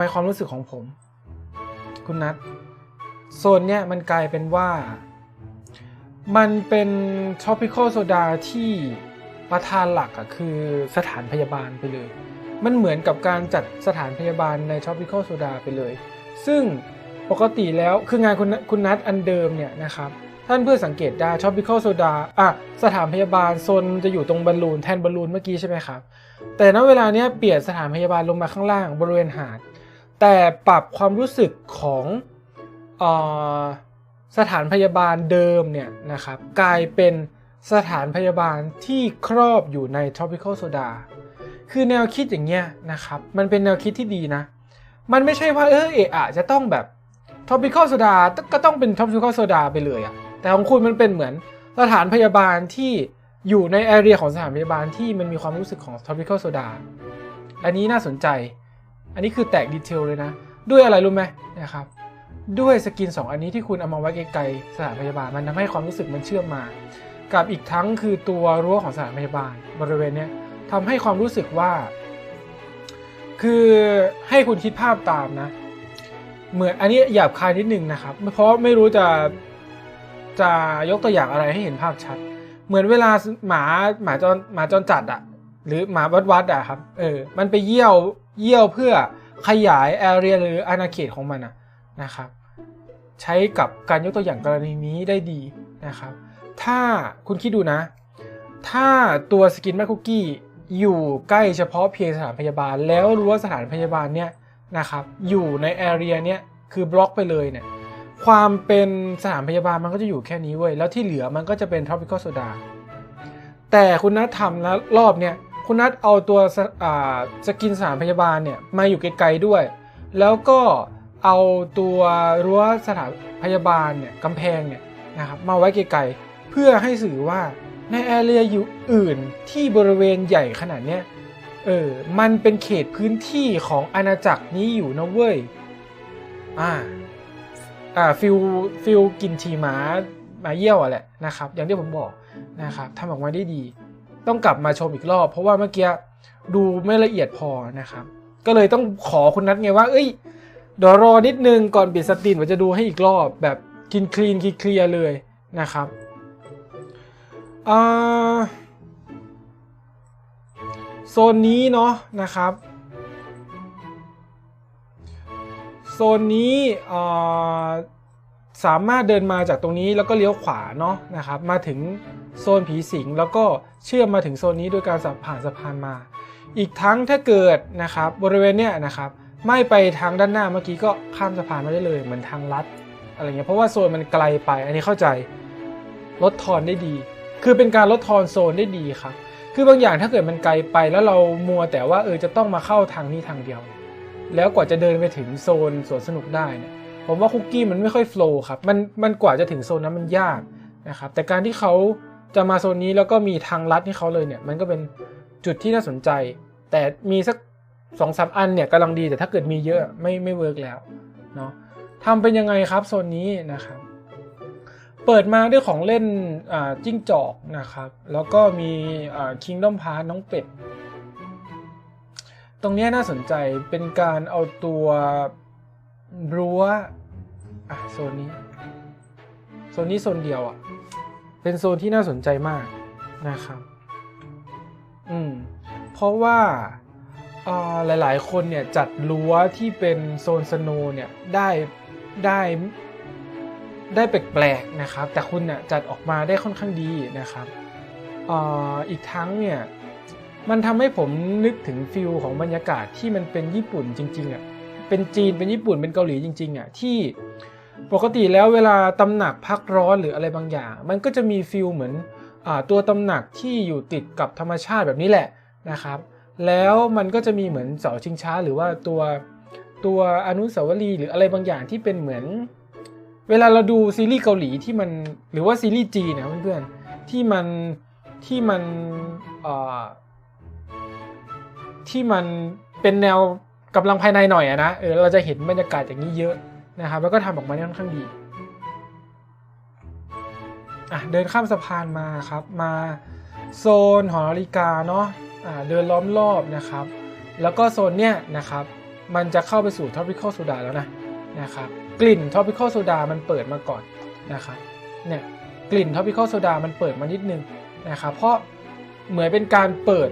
ในความรู้สึกของผม คุณนัทโซนเนี้ยมันกลายเป็นว่า มันเป็น tropical soda ที่ประธานหลักอะคือสถานพยาบาลไปเลย มันเหมือนกับการจัดสถานพยาบาลใน tropical soda ไปเลย ซึ่งปกติแล้วคืองานคุณคุณนัทอันเดิมเนี่ยนะครับ ท่านเพื่อสังเกตได้ tropical soda อะสถานพยาบาลโซนจะอยู่ตรงบอลลูนแทนบอลลูนเมื่อกี้ใช่ไหมครับ แต่ณเวลาเนี้ยเปลี่ยนสถานพยาบาลลงมาข้างล่างบริเวณหาด แต่ปรับความรู้สึกของออสถานพยาบาลเดิมเนี่ยนะครับกลายเป็นสถานพยาบาลที่ครอบอยู่ใน tropical soda คือแนวคิดอย่างเงี้ยนะครับมันเป็นแนวคิดที่ดีนะ มันไม่ใช่ว่าเออเอะอะจะต้องแบบ tropical soda ก็ต้องเป็น tropical soda ไปเลยอะแต่ของคุณมันเป็นเหมือนสถานพยาบาลที่อยู่ในแอเรียของสถานพยาบาลที่มันมีความรู้สึกของ tropical soda อันนี้น่าสนใจ อันนี้คือแตกดีเทลเลยนะ ด้วยอะไรรู้ไหมนะครับ ด้วยสกิน 2 อันนี้ที่คุณเอามาไว้ไกลๆสถานพยาบาลมันทำให้ความรู้สึกมันเชื่อมมา กับอีกทั้งคือตัวรั้วของสถานพยาบาลบริเวณเนี้ยทำให้ความรู้สึกว่า คือให้คุณคิดภาพตามนะ เหมือนอันนี้หยาบคายนิดนึงนะครับ เพราะไม่รู้จะจะยกตัวอย่างอะไรให้เห็นภาพชัด เหมือนเวลาหมาหมาจรหมาจรจัดอะหรือหมาวัดวัดอะครับ เออ มันไปเยี่ยว เยี่ยวเพื่อขยายแอเรียหรืออาณาเขตของมันนะครับ ใช้กับการยกตัวอย่างกรณีนี้ได้ดีนะครับ ถ้าคุณคิดดูนะ ถ้าตัวสกินแมคคุกกี้อยู่ใกล้เฉพาะเพียงสถานพยาบาล แล้วรู้ว่าสถานพยาบาลเนี่ยนะครับอยู่ในแอเรียเนี้ยคือบล็อกไปเลยเนี่ยความเป็นสถานพยาบาลมันก็จะอยู่แค่นี้เว้ย แล้วที่เหลือมันก็จะเป็น tropical soda แต่คุณนัททำนะรอบเนี่ย คุณนัทเอาตัวสสกินสถานพยาบาลเนี่ยมาอยู่ไกลๆด้วย แล้วก็เอาตัวรั้วสถานพยาบาลเนี่ยกำแพงเนี่ยนะครับมาไว้ไกลๆเพื่อให้สื่อว่าในแอเรียอยู่อื่นที่บริเวณใหญ่ขนาดเนี้ยเออมันเป็นเขตพื้นที่ของอาณาจักรนี้อยู่นะเว้ยอ่าอ่าฟิลฟิลกินฉี่หมามาเยี่ยวอะแหละนะครับ อย่างที่ผมบอกนะครับทำออกมาได้ดี ต้องกลับมาชมอีกรอบ เพราะว่าเมื่อกี้ดูไม่ละเอียดพอนะครับ ก็เลยต้องขอคุณนัทไงว่า เอ้ยเดี๋ยวรอนิดนึงก่อนปิดสตรีมผมจะดูให้อีกรอบแบบกินคลีนเคลียร์เลยนะครับโซนนี้เนาะนะครับโซนนี้เอ่อ สามารถเดินมาจากตรงนี้แล้วก็เลี้ยวขวาเนาะนะครับ มาถึงโซนผีสิงแล้วก็เชื่อมมาถึงโซนนี้โดยการสับผ่านสะพานมา อีกทั้งถ้าเกิดนะครับบริเวณเนี้ยนะครับไม่ไปทางด้านหน้าเมื่อกี้ก็ข้ามสะพานมาได้เลยเหมือนทางลัดอะไรเงี้ยเพราะว่าโซนมันไกลไปอันนี้เข้าใจลดทอนได้ดี คือเป็นการลดทอนโซนได้ดีครับคือบางอย่างถ้าเกิดมันไกลไปแล้วเรามัวแต่ว่าเออจะต้องมาเข้าทางนี้ทางเดียว แล้วกว่าจะเดินไปถึงโซนสวนสนุกได้เนี่ย ผมว่าคุกกี้มันไม่ค่อยโฟล์ครับมันมันกว่าจะถึงโซนนั้นมันยากนะครับแต่การที่เขาจะมาโซนนี้แล้วก็มีทางลัดให้เขาเลยเนี่ยมันก็เป็นจุดที่น่าสนใจ แต่มีสักสองสามอันเนี่ยกำลังดีแต่ถ้าเกิดมีเยอะไม่ไม่เวิร์กแล้วเนาะทำเป็นยังไงครับโซนนี้นะครับเปิดมาด้วยของเล่นจิ้งจอกนะครับ แล้วก็มีอ่า Kingdom Pass น้องเป็ด ตรงนี้น่าสนใจเป็นการเอาตัวรั้ว อะโซนนี้ โซนนี้โซนเดียวอะ เป็นโซนที่น่าสนใจมากนะครับ อืม เพราะว่าอ่าหลาย ๆ คนเนี่ยจัดรั้วที่เป็นโซนสโนเนี่ยได้ได้ได้แปลกๆนะครับ แต่คุณน่ะจัดออกมาได้ค่อนข้างดีนะครับอ่าอีกทั้งเนี่ยมันทำให้ผมนึกถึงฟิลของบรรยากาศที่มันเป็นญี่ปุ่นจริงๆอะเป็นจีนเป็นญี่ปุ่นเป็นเกาหลีจริงๆอะที่ ปกติแล้วเวลาตำหนักพักร้อนหรืออะไรบางอย่าง มันก็จะมีฟิลเหมือนอตัวตำหนักที่อยู่ติดกับธรรมชาติแบบนี้แหละนะครับ แล้วมันก็จะมีเหมือนเสาชิงช้า หรือว่าตัวตัวอนุสาวรีย์หรืออะไรบางอย่างที่เป็นเหมือน เวลาเราดูซีรีส์เกาหลีที่มันหรือว่าซีรีส์จีนนะเพื่อนๆที่มันที่มันที่มันเป็นแนวกำลังภายในหน่อยอะนะเออเราจะเห็นบรรยากาศอย่างนี้เยอะ นะครับแล้วก็ทำออกมาได้ค่อนข้างดีอะเดินข้ามสะพานมาครับมาโซนหอนาฬิกาเนาะอ่าเดินล้อมรอบนะครับ แล้วก็โซนเนี้ยนะครับมันจะเข้าไปสู่ tropical soda แล้วนะนะครับกลิ่น tropical soda มันเปิดมาก่อนนะครับเนี่ยกลิ่น tropical soda มันเปิดมานิดนึงนะครับเพราะเหมือนเป็นการเปิด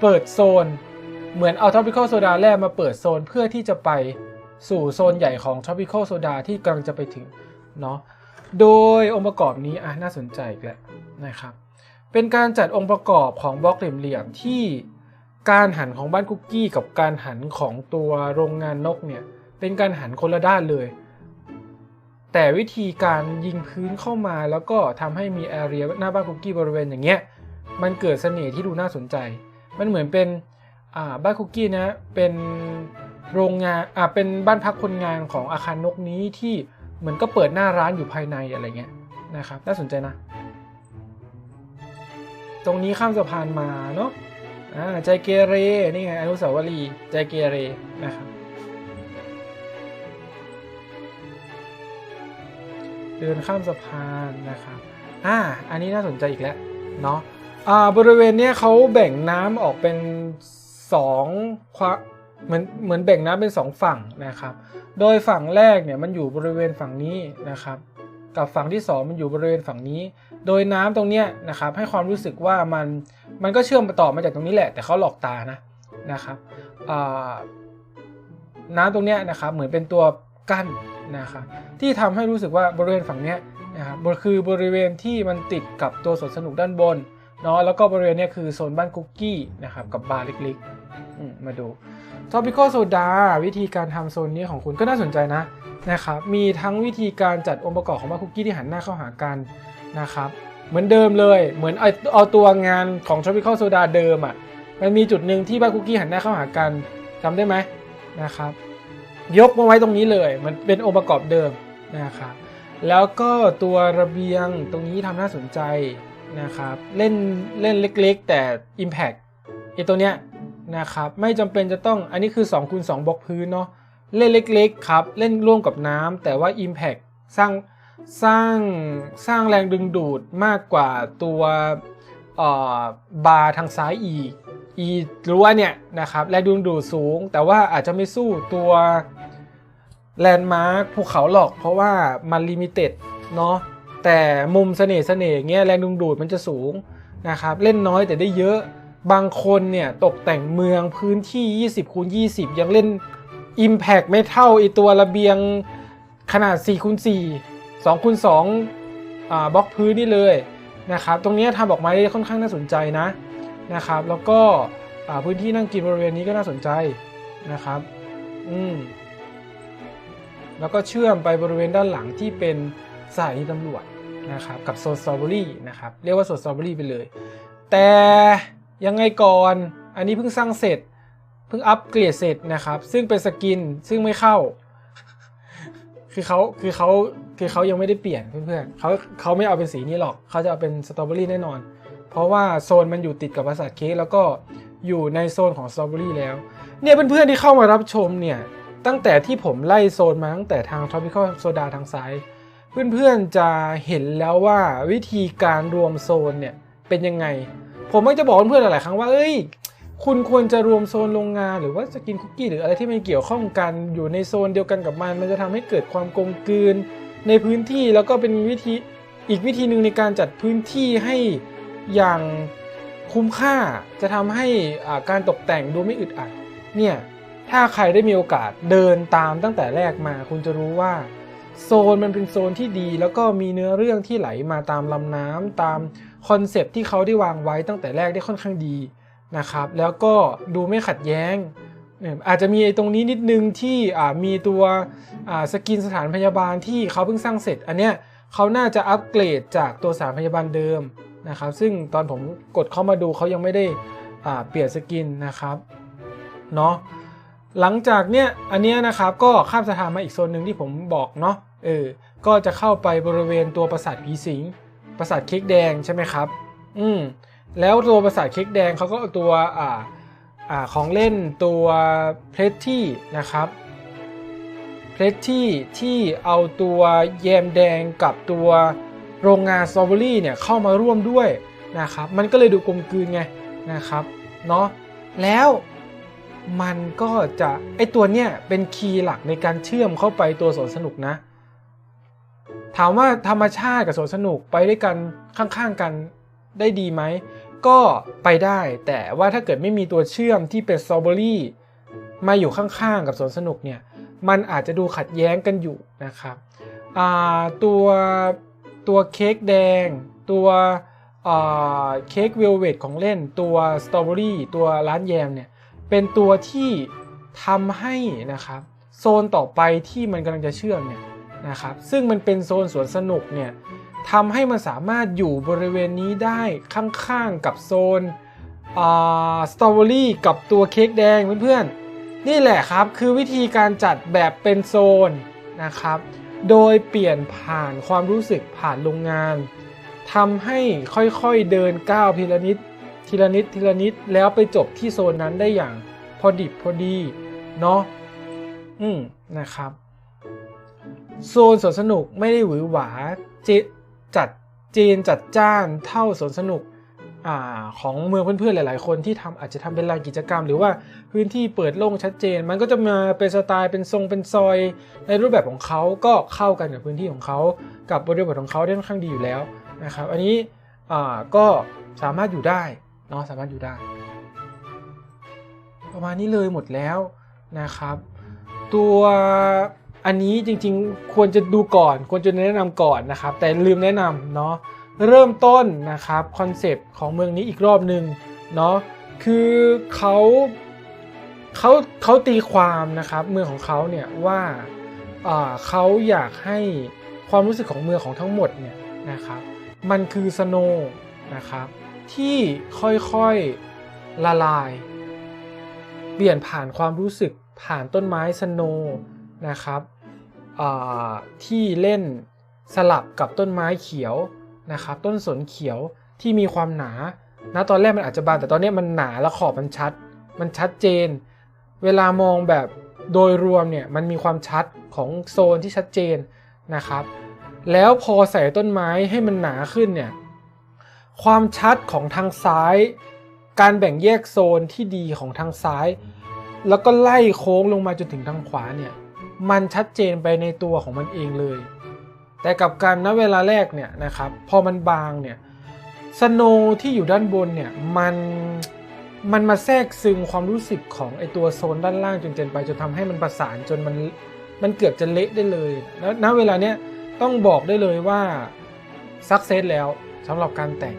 เปิดโซน เหมือนเอา tropical soda แรกมาเปิดโซนเพื่อที่จะไป สู่โซนใหญ่ของ tropical soda ที่กำลังจะไปถึงเนาะโดยองค์ประกอบนี้อะน่าสนใจอีกแล้วนะครับ เป็นการจัดองค์ประกอบของบล็อกเหลี่ยมๆที่การหันของบ้านคุกกี้กับการหันของตัวโรงงานนกเนี่ยเป็นการหันคนละด้านเลย แต่วิธีการยิงพื้นเข้ามาแล้วก็ทำให้มีแอเรียหน้าบ้านคุกกี้บริเวณอย่างเงี้ยมันเกิดเสน่ห์ที่ดูน่าสนใจ มันเหมือนเป็นอ่าบ้านคุกกี้นะเป็น โรงงานอ่าเป็นบ้านพักคนงานของอาคารนกนี้ที่เหมือนก็เปิดหน้าร้านอยู่ภายในอะไรเงี้ยนะครับน่าสนใจนะ ตรงนี้ข้ามสะพานมาเนาะอ่าใจเกเรนี่ไงอนุสาวรีย์ใจเกเรนะครับเดินข้ามสะพานนะครับอ่าอันนี้น่าสนใจอีกแล้วเนาะอ่าบริเวณเนี้ยเขาแบ่งน้ำออกเป็นสองควะ เหมือนเหมือนแบ่งน้ำเป็นสองฝั่งนะครับ โดยฝั่งแรกเนี่ยมันอยู่บริเวณฝั่งนี้นะครับ กับฝั่งที่ 2 มันอยู่บริเวณฝั่งนี้ โดยน้ำตรงเนี้ยนะครับให้ความรู้สึกว่ามันมันก็เชื่อมต่อมาจากตรงนี้แหละ แต่เขาหลอกตานะนะครับน้ำตรงเนี้ยนะครับเหมือนเป็นตัวกั้นนะครับที่ทำให้รู้สึกว่าบริเวณฝั่งเนี้ยนะครับคือบริเวณที่มันติดกับตัวสวนสนุกด้านบนเนาะแล้วก็บริเวณเนี้ยคือโซนบ้านคุกกี้นะครับกับบาร์เล็กๆ มาดู topical Soda วิธีการทำโซนนี้ของคุณก็น่าสนใจนะนะครับมีทั้งวิธีการจัดองค์ประกอบของบ้าคุกกี้ที่หันหน้าเข้าหากันนะครับเหมือนเดิมเลยเหมือนเอาเอาตัวงานของ Tropical Soda เดิมอะ่ะมันมีจุดหนึ่งที่บ้าคุกกี้หันหน้าเข้าหากันจำได้ไหมนะครับยกมาไว้ตรงนี้เลย มันเป็นองค์ประกอบเดิมนะครับแล้วก็ตัวระเบียงตรงนี้ทำน่าสนใจนะครับเล่นเล่นเล็กๆ แต่ Impact ไอตัวเนี้ย นะครับไม่จำเป็นจะต้องอันนี้คือ2คูณ2บล็อกพื้นเนาะเล่นเล็กๆครับเล่นร่วมกับน้ำแต่ว่า Impact สร้างสร้างสร้างแรงดึงดูดมากกว่าตัวบาร์ทางซ้ายอีกอีรั้วเนี่ยนะครับแรงดึงดูดสูง แต่ว่าอาจจะไม่สู้ตัวแลนด์มาร์คภูเขาหรอกเพราะว่ามันลิมิเต็ดเนาะแต่มุมเสน่ห์เสน่ห์เงี้ยแรงดึงดูดมันจะสูงนะครับเล่นน้อยแต่ได้เยอะ บางคนเนี่ยตกแต่งเมืองพื้นที่ 20คูณ20 ยังเล่น Impact ไม่เท่าไอตัวระเบียงขนาด4คูณ4 2คูณ2อ่าบล็อกพื้นนี่เลยนะครับ ตรงนี้ทำออกมาได้ค่อนข้างน่าสนใจนะนะครับ แล้วก็พื้นที่นั่งกินบริเวณนี้ก็น่าสนใจนะครับอืมแล้วก็เชื่อมไปบริเวณด้านหลังที่เป็นสถานีตำรวจนะครับ กับโซนสตรอเบอรี่นะครับ เรียกว่าโซนสตรอเบอรี่ไปเลย แต่ ยังไงก่อน อันนี้เพิ่งสร้างเสร็จ เพิ่งอัปเกรดเสร็จนะครับ ซึ่งเป็นสกิน ซึ่งไม่เข้า คือเขาคือเขาคือเขายังไม่ได้เปลี่ยนเพื่อนๆเขาเขาไม่เอาเป็นสีนี้หรอก เขาจะเอาเป็นสตรอเบอรี่แน่นอน เพราะว่าโซนมันอยู่ติดกับปราสาทเค้กแล้วก็อยู่ในโซนของสตรอเบอรี่แล้ว เนี่ยเพื่อนๆที่เข้ามารับชมเนี่ย ตั้งแต่ที่ผมไล่โซนมาตั้งแต่ทาง tropical soda ทางซ้าย เพื่อนๆจะเห็นแล้วว่าวิธีการรวมโซนเนี่ยเป็นยังไง ผมมักจะบอกเพื่อนหลายครั้งว่าเอ้ย คุณควรจะรวมโซนโรงงานหรือว่าจะกินคุกกี้หรืออะไรที่มันเกี่ยวข้องกันอยู่ในโซนเดียวกันกับมัน มันจะทำให้เกิดความกลมกลืนในพื้นที่แล้วก็เป็นวิธีอีกวิธีหนึ่งในการจัดพื้นที่ให้อย่างคุ้มค่าจะทำให้การตกแต่งดูไม่อึดอัดเนี่ยถ้าใครได้มีโอกาสเดินตามตั้งแต่แรกมา คุณจะรู้ว่าโซนมันเป็นโซนที่ดี แล้วก็มีเนื้อเรื่องที่ไหลมาตามลำน้ำตาม คอนเซปที่เขาได้วางไว้ตั้งแต่แรกได้ค่อนข้างดีนะครับ แล้วก็ดูไม่ขัดแย้ง อาจจะมีตรงนี้นิดนึงที่มีตัวสกินสถานพยาบาลที่เขาเพิ่งสร้างเสร็จ อันเนี้ยเขาน่าจะอัปเกรดจากตัวสถานพยาบาลเดิมนะครับ ซึ่งตอนผมกดเข้ามาดูเขายังไม่ได้เปลี่ยนสกินนะครับเนาะหลังจากเนี้ยอันเนี้ยนะครับก็ข้ามสะพานมาอีกโซนหนึ่งที่ผมบอกเนาะเออก็จะเข้าไปบริเวณตัวปราสาทผีสิง ปราสาทเค้กแดงใช่ไหมครับ อืมแล้วตัวปราสาทเค้กแดงเขาก็เอาตัวอ่าอ่าของเล่นตัวเพลทที่นะครับเพลทที่ที่เอาตัวแยมแดงกับตัวโรงงานสตรอเบอรี่เนี่ยเข้ามาร่วมด้วยนะครับ มันก็เลยดูกลมกลืนไงนะครับเนาะแล้วมันก็จะไอตัวเนี้ยเป็นคีย์หลักในการเชื่อมเข้าไปตัวสวนสนุกนะ ถามว่าธรรมชาติกับสวนสนุกไปด้วยกันข้างๆกันได้ดีไหม ก็ไปได้ แต่ว่าถ้าเกิดไม่มีตัวเชื่อมที่เป็นสตรอเบอรี่มาอยู่ข้างๆกับสวนสนุกเนี่ยมันอาจจะดูขัดแย้งกันอยู่นะครับตัวตัวเค้กแดง ตัวเค้กเวลเวทของเล่น ตัวสตรอเบอรี่ตัวร้านแยมเนี่ยเป็นตัวที่ทำให้นะครับโซนต่อไปที่มันกำลังจะเชื่อมเนี่ย นะครับซึ่งมันเป็นโซนสวนสนุกเนี่ยทำให้มันสามารถอยู่บริเวณนี้ได้ข้างๆกับโซนสตรอเบอรี่กับตัวเค้กแดงเพื่อนๆนี่แหละครับคือวิธีการจัดแบบเป็นโซนนะครับ โดยเปลี่ยนผ่านความรู้สึกผ่านโรงงานทำให้ค่อยๆเดินก้าวทีละนิดทีละนิดทีละนิดแล้วไปจบที่โซนนั้นได้อย่างพอดิบพอดีเนาะอืมนะครับ โซนสวนสนุกไม่ได้หวือหวาจจัดเจนจัดจ้านเท่าสวนสนุกอของเมืองเพื่อนๆหลาย ๆ คนที่ทำอาจจะทำเป็นลานกิจกรรม หรือว่าพื้นที่เปิดโล่งชัดเจน มันก็จะมาเป็นสไตล์เป็นทรงเป็นซอย ในรูปแบบของเขาก็เข้ากันกับพื้นที่ของเขากับบริบทของเขาได้ค่อนข้างดีอยู่แล้วนะครับ อันนี้ก็สามารถอยู่ได้เนาะสามารถอยู่ได้ ประมาณนี้เลยหมดแล้วนะครับ ตัว อันนี้จริงๆควรจะดูก่อน ควรจะแนะนำก่อนนะครับ แต่ลืมแนะนำเนาะเริ่มต้นนะครับคอนเซปต์ของเมืองนี้อีกรอบหนึ่งเนาะคือเขาเขาเขาตีความนะครับเมืองของเขาเนี่ยว่าเขาอยากให้ความรู้สึกของเมืองของทั้งหมดเนี่ยนะครับมันคือสโนนะครับที่ค่อยๆละลาย เปลี่ยนผ่านความรู้สึกผ่านต้นไม้สโน นะครับที่เล่นสลับกับต้นไม้เขียวนะครับ ต้นสนเขียวที่มีความหนานะตอนแรกมันอาจจะบางแต่ตอนนี้มันหนาและขอบมันชัด มันชัดเจน เวลามองแบบโดยรวมเนี่ยมันมีความชัดของโซนที่ชัดเจนนะครับ แล้วพอใส่ต้นไม้ให้มันหนาขึ้นเนี่ยความชัดของทางซ้าย การแบ่งแยกโซนที่ดีของทางซ้าย แล้วก็ไล่โค้งลงมาจนถึงทางขวาเนี่ย มันชัดเจนไปในตัวของมันเองเลย แต่กับการณเวลาแรกเนี่ยนะครับพอมันบางเนี่ยสโนที่อยู่ด้านบนเนี่ยมันมันมาแทรกซึมความรู้สึกของไอตัวโซนด้านล่างจนเกินไปจนทำให้มันประสานจนมันมันเกือบจะเละได้เลย แล้วณเวลาเนี้ยต้องบอกได้เลยว่าสักเซสแล้วสำหรับการแต่ง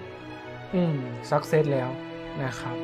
อืมสักเซสแล้วนะครับ